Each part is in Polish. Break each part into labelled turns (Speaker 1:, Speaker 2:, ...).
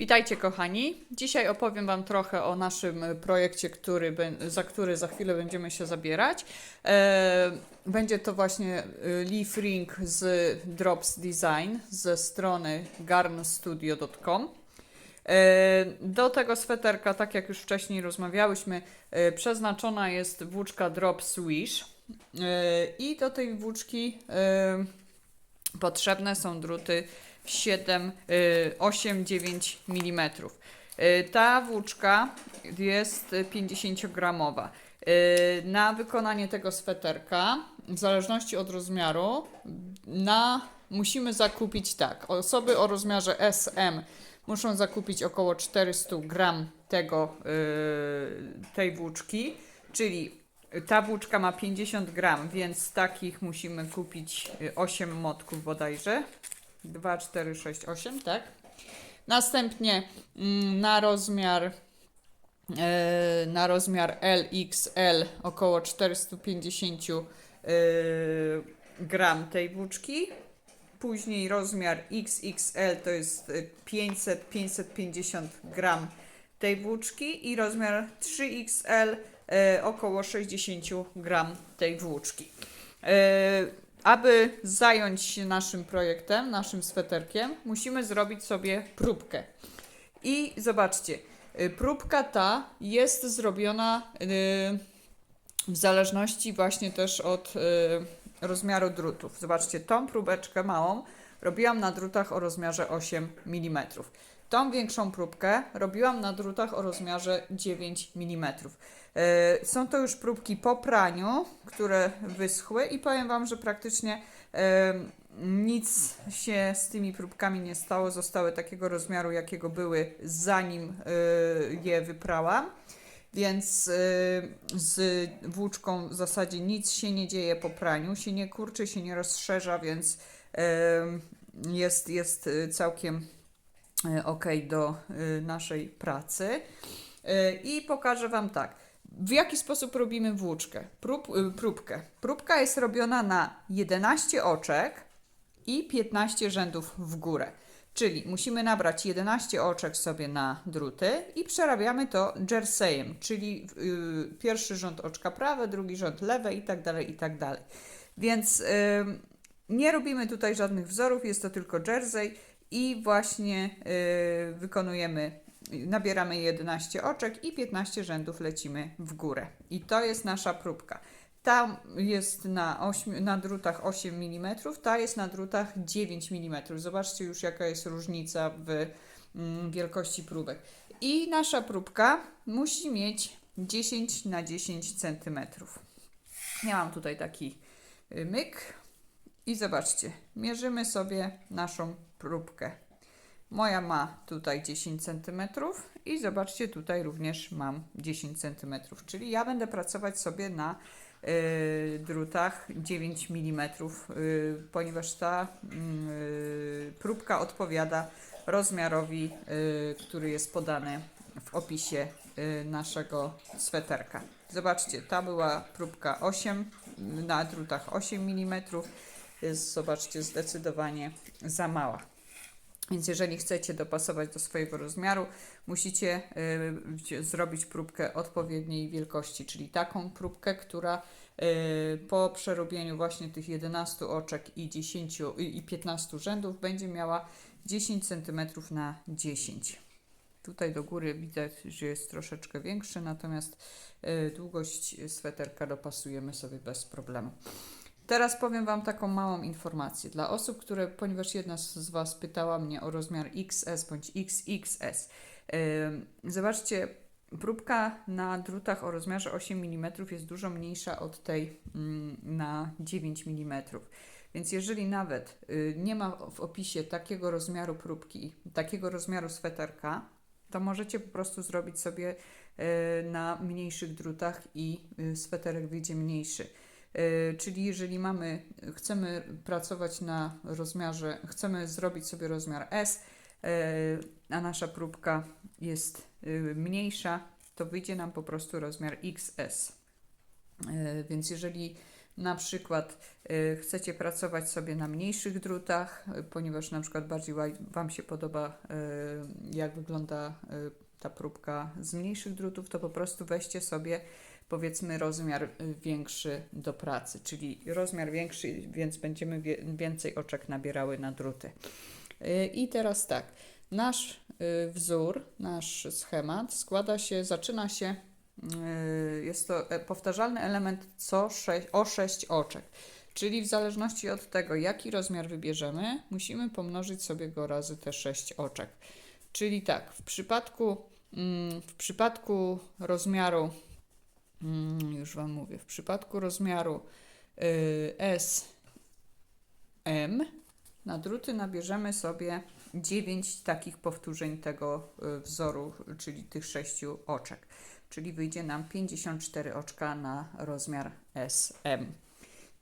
Speaker 1: Witajcie kochani. Dzisiaj opowiem Wam trochę o naszym projekcie, który, za który za chwilę będziemy się zabierać. E, Będzie to właśnie e, leaf ring z Drops Design ze strony garnstudio.com. E, Do tego sweterka, tak jak już wcześniej rozmawiałyśmy, przeznaczona jest włóczka Drops Wish. E, I do tej włóczki potrzebne są druty 7, y, 8, 9 mm. Y, Ta włóczka jest 50-gramowa. Y, Na wykonanie tego sweterka, w zależności od rozmiaru, na, musimy zakupić tak. Osoby o rozmiarze SM muszą zakupić około 400 gram tego, y, tej włóczki, czyli ta włóczka ma 50 gram, więc takich musimy kupić y, 8 motków bodajże. 2, 4, 6, 8, tak? Następnie mm, na rozmiar e, na rozmiar LXL około 450 e, gram tej włóczki. Później rozmiar XXL to jest e, 500-550 gram tej włóczki i rozmiar 3XL e, około 60 gram tej włóczki. Aby zająć się naszym projektem, naszym sweterkiem, musimy zrobić sobie próbkę. I zobaczcie, y, próbka ta jest zrobiona y, w zależności właśnie też od y, rozmiaru drutów. Zobaczcie, tą próbeczkę małą robiłam na drutach o rozmiarze 8 mm. Tą większą próbkę robiłam na drutach o rozmiarze 9 mm. E, Są to już próbki po praniu, które wyschły i powiem Wam, że praktycznie e, nic się z tymi próbkami nie stało. Zostały takiego rozmiaru, jakiego były zanim e, je wyprałam. Więc z włóczką w zasadzie nic się nie dzieje po praniu, się nie kurczy, się nie rozszerza, więc jest, jest całkiem ok do e, naszej pracy. E, I pokażę Wam tak. W jaki sposób robimy włóczkę? Prób, y, próbkę. Próbka jest robiona na 11 oczek i 15 rzędów w górę. Czyli musimy nabrać 11 oczek sobie na druty i przerabiamy to jerseyem, czyli y, pierwszy rząd oczka prawe, drugi rząd lewe i tak dalej, i tak dalej. Więc y, nie robimy tutaj żadnych wzorów, jest to tylko jersey i właśnie y, wykonujemy nabieramy 11 oczek i 15 rzędów lecimy w górę. I to jest nasza próbka. Ta jest na, 8, na drutach 8 mm, ta jest na drutach 9 mm. Zobaczcie już jaka jest różnica w mm, wielkości próbek. I nasza próbka musi mieć 10 na 10 cm. Ja mam tutaj taki y, myk i zobaczcie, mierzymy sobie naszą próbkę. Moja ma tutaj 10 cm i zobaczcie, tutaj również mam 10 cm, czyli ja będę pracować sobie na y, drutach 9 mm, y, ponieważ ta y, próbka odpowiada rozmiarowi, y, który jest podany w opisie y, naszego sweterka. Zobaczcie, ta była próbka 8 na drutach 8 mm, jest zobaczcie zdecydowanie za mała. Więc jeżeli chcecie dopasować do swojego rozmiaru, musicie y, zrobić próbkę odpowiedniej wielkości, czyli taką próbkę, która y, po przerobieniu właśnie tych 11 oczek i 10 i i 15 rzędów będzie miała 10 cm na 10. Tutaj do góry widać, że jest troszeczkę większy, natomiast y, długość sweterka dopasujemy sobie bez problemu. Teraz powiem Wam taką małą informację. Dla osób, które, ponieważ jedna z Was pytała mnie o rozmiar XS bądź XXS. Ym, zobaczcie, próbka na drutach o rozmiarze 8 mm jest dużo mniejsza od tej mm, na 9 mm. Więc jeżeli nawet y, nie ma w opisie takiego rozmiaru próbki, takiego rozmiaru sweterka, to możecie po prostu zrobić sobie y, na mniejszych drutach i y, sweterek wyjdzie mniejszy. E, Czyli jeżeli mamy, chcemy pracować na rozmiarze, chcemy zrobić sobie rozmiar S, e, a nasza próbka jest e, mniejsza, to wyjdzie nam po prostu rozmiar XS. Więc jeżeli na przykład chcecie pracować sobie na mniejszych drutach, ponieważ na przykład bardziej wa- Wam się podoba, jak wygląda ta próbka z mniejszych drutów, to po prostu weźcie sobie powiedzmy rozmiar y, większy do pracy, czyli rozmiar większy, więc będziemy więcej oczek nabierały na druty. Y, I teraz tak, nasz y, wzór, nasz schemat składa się, zaczyna się, jest to e, powtarzalny element co o 6 oczek. Czyli w zależności od tego, jaki rozmiar wybierzemy, musimy pomnożyć sobie go razy te 6 oczek. Czyli tak, w przypadku, mm, w przypadku rozmiaru, już Wam mówię, w przypadku rozmiaru y, SM na druty nabierzemy sobie 9 takich powtórzeń tego y, wzoru, czyli tych 6 oczek. Czyli wyjdzie nam 54 oczka na rozmiar SM.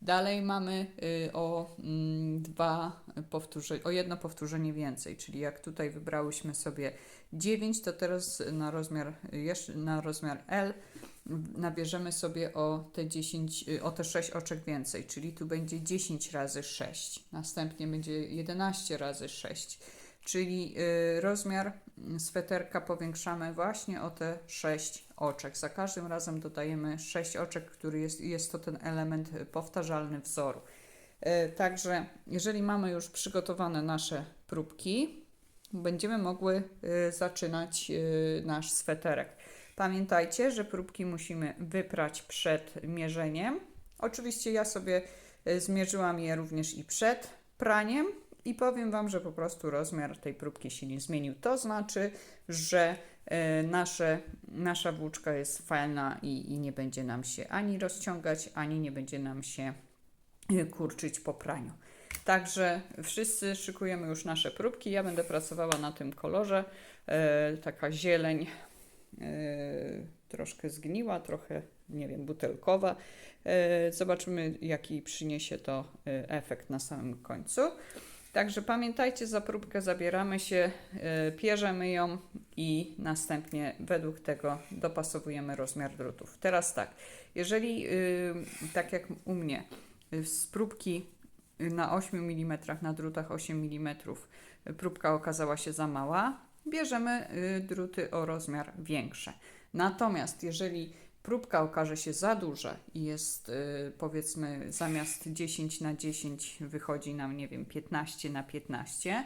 Speaker 1: Dalej mamy y, o mm, dwa powtórzenia, o jedno powtórzenie więcej, czyli jak tutaj wybrałyśmy sobie 9, to teraz na rozmiar, na rozmiar L nabierzemy sobie o te 10, y, o te 6 oczek więcej, czyli tu będzie 10 razy 6. Następnie będzie 11 razy 6. Czyli y, rozmiar sweterka powiększamy właśnie o te 6 oczek. Za każdym razem dodajemy 6 oczek, który jest, jest to ten element powtarzalny wzoru. Y, Także jeżeli mamy już przygotowane nasze próbki, będziemy mogły y, zaczynać nasz sweterek. Pamiętajcie, że próbki musimy wyprać przed mierzeniem. Oczywiście ja sobie y, zmierzyłam je również i przed praniem i powiem Wam, że po prostu rozmiar tej próbki się nie zmienił. To znaczy, że y, nasze, nasza włóczka jest fajna i, i nie będzie nam się ani rozciągać, ani nie będzie nam się y, kurczyć po praniu. Także wszyscy szykujemy już nasze próbki. Ja będę pracowała na tym kolorze. E, taka zieleń e, troszkę zgniła, trochę, nie wiem, butelkowa. E, zobaczymy, jaki przyniesie to e, efekt na samym końcu. Także pamiętajcie, za próbkę zabieramy się, e, pierzemy ją i następnie według tego dopasowujemy rozmiar drutów. Teraz tak, jeżeli y, tak jak u mnie, z próbki na 8 mm, na drutach 8 mm, próbka okazała się za mała, bierzemy y, druty o rozmiar większe. Natomiast jeżeli próbka okaże się za duża i jest y, powiedzmy zamiast 10 na 10 wychodzi nam, nie wiem, 15 na 15,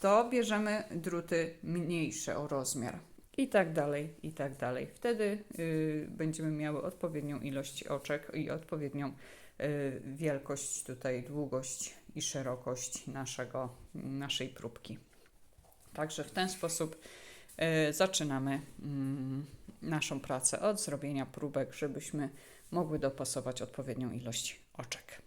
Speaker 1: to bierzemy druty mniejsze o rozmiar. I tak dalej, i tak dalej. Wtedy y, będziemy miały odpowiednią ilość oczek i odpowiednią wielkość, tutaj długość i szerokość naszego, naszej próbki. Także w ten sposób y, zaczynamy mm, naszą pracę od zrobienia próbek, żebyśmy mogły dopasować odpowiednią ilość oczek.